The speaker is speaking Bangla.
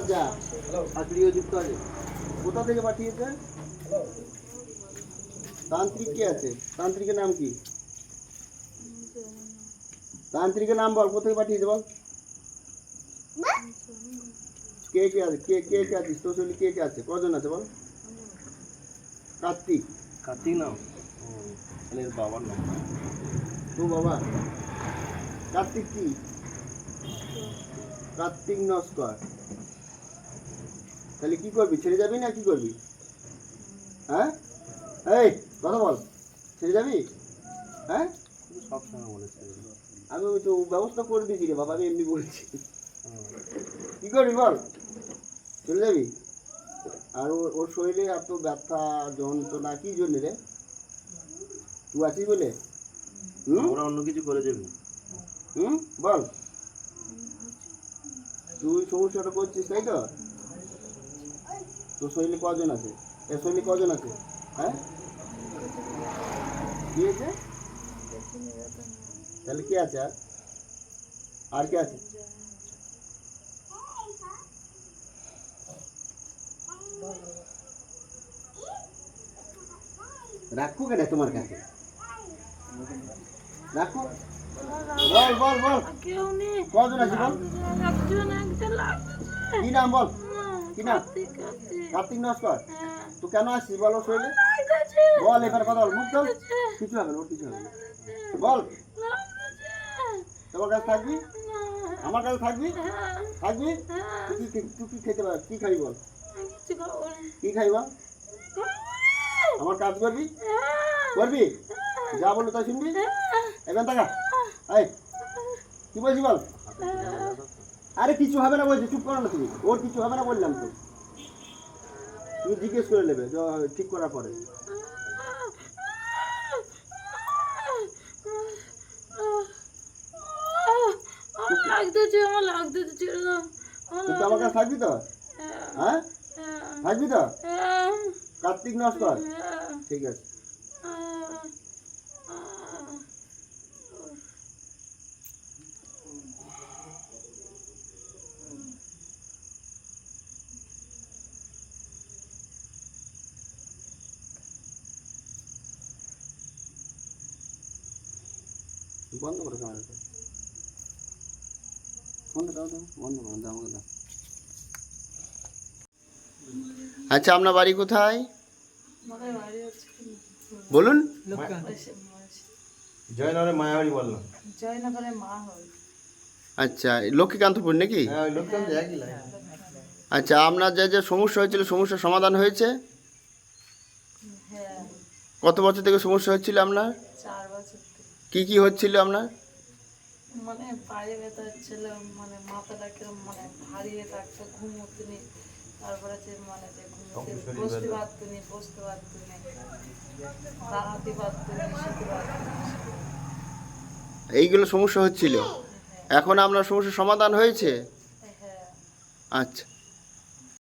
আপনার যা। আর গৃহযুক্ত আছে কোথা থেকে পাঠিয়েছেন তান্ত্রিক কে আছে? তান্ত্রিকের নাম কি? তান্ত্রিকের নাম বল কোথায় পাঠিয়েছে বল? কে কে আছে? কে কে কে আছিস তোর শরীরে কে কে আছে? কজন আছে বল? কার্তিক। কার্তিক নাম? এর বাবার নাম। তো বাবা? কার্তিক কি? কার্তিক নস্কর। তাহলে কি করবি? ছেড়ে যাবি না কি করবি? হ্যাঁ? এই কথা বল। ছেড়ে যাবি? হ্যাঁ? সব সময় বলেছে আমি ওই তো ব্যবস্থা করে দিয়েছি রে বাবা আমি এমনি বলছি। কি করবি বল? চলে যাবি? আর ওর শরীরে এত ব্যথা যন্ত্রণা কি জন্য রে? তুই আছিস বলে? ওরা অন্য কিছু করে যাবি। হুম? বল। তুই সমস্যাটা করছিস তাই তো? তোর শরীরে কজন আছে? এর শরীরে কজন আছে? হ্যাঁ? কি আছে? তাহলে কে আছে আর? আর কে আছে? রাখো কেন তোমার কাছে? রাখো। বল বল বল। কজন আছে বল? কি নাম বল? কি নাম কার্তিক কার্তিক কার্তিক নস্কর হ্যাঁ। তুই কেন আসছিস বল ওর শরীরে? লাগতেছে বল এবার কথা বল মুখ বল কিছু হবে না ওর কিছু হবে না। বল। লাগতেছে তোমার কাছে থাকবি? না আমার কাছে থাকবি? হ্যাঁ। থাকবি? হ্যাঁ। তুই কি তুই কি খেতে পার কি খাবি বল? আমি কিছু খাব না। কি খাবি বল? আমার কাজ করবি? হ্যাঁ। করবি? যা বলল তাই শুনবি? এখান টাকা এই কি বলছি বল? আরে কিছু হবে না বলছি চুপ করো না তুমি। ওর কিছু হবে না বললাম তো। তুমি জিজ্ঞেস করে নেবে য- ঠিক করার পরে। আমার লাগতেছে আমার লাগতেছে ছেড়ে দাও। তুই তো আমার কাছে থাকবি তো? হ্যাঁ হ্যাঁ, থাকবি তো? হ্যাঁ, কার্তিক নস্কর হ্যাঁ, ঠিক আছে হ্যাঁ, হ্যাঁ। বন্ধ করে ক্যামেরাটা ফোনটা দাও দাও বন্ধ করো দাও আমাকে দাও। আচ্ছা আপনার বাড়ি কোথায়? বলুন। জয়নগরে মায়াবাড়ি বললাম। জয়নগরে মা হয়। আচ্ছা লক্ষ্মীকান্তপুর নাকি? হ্যাঁ আচ্ছা আপনার যে যে সমস্যা হয়েছিল সমস্যার সমাধান হয়েছে? হ্যাঁ। কত বছর থেকে সমস্যা হচ্ছিল আপনার? চার বছর কি কি হচ্ছিল আপনার? মানে পায়ে ব্যথা হচ্ছিল মানে মাথাটা কিরম মানে হারিয়ে থাকতো ঘুম হতো নি। তারপরে যে মানে যে ঘুমোতে বসতে পারতো নি বসতে পারতো নি। দাঁড়াতে পারতো নি শুতে পারতো নি। এইগুলো সমস্যা হচ্ছিল? এখন আপনার সমস্যার সমাধান হয়েছে? হ্যাঁ। আচ্ছা।